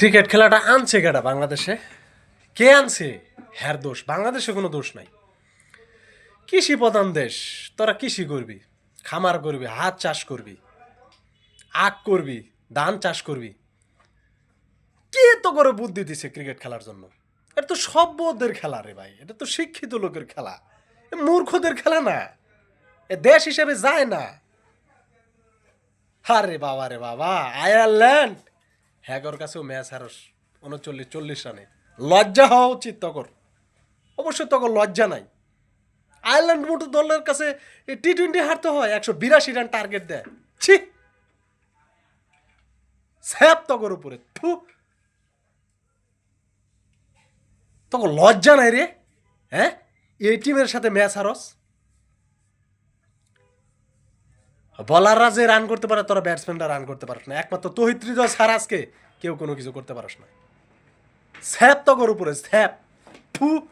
Cricket খেলাটা আনছে কেটা বাংলাদেশে? কে আনছে? হ্যার দোষ, বাংলাদেশে কোনো দোষ নাই। কৃষি প্রধান দেশ, তোরা কৃষি করবি, খামার করবি, হাত চাষ করবি, আখ করবি, ধান চাষ করবি। কে তো করে বুদ্ধি দিছে ক্রিকেট খেলার জন্য? এটা তো সভ্যদের খেলা রে ভাই, এটা তো শিক্ষিত লোকের খেলা। মূর্খদের খেলা না। এ দেশ হিসেবে যায় না। আরে বাবা রে বাবা, আয়ারল্যান্ড। হ্যাগর কাছেও ম্যাচ হারস উনচল্লিশ, চল্লিশ রানে। লজ্জা হওয়া উচিত তখন। অবশ্যই তখন লজ্জা নাই। আয়ারল্যান্ড মতো দলের কাছে টি টোয়েন্টি হারতে হয় একশো বিরাশি রান টার্গেট দেয়। ছি! স্যাপ তকর উপরে। থু তখন লজ্জা নাই রে। হ্যাঁ? এই টিমের সাথে ম্যাচ হারস। বলাররা যে রান করতে পারে, তোরা ব্যাটসম্যানরা রান করতে পারিস না। একমাত্র তহিত্রী জয় ছাড়া কেউ কোনো কিছু করতে পারিস না। স্যাপ তকর উপরে, স্যাপ। ফু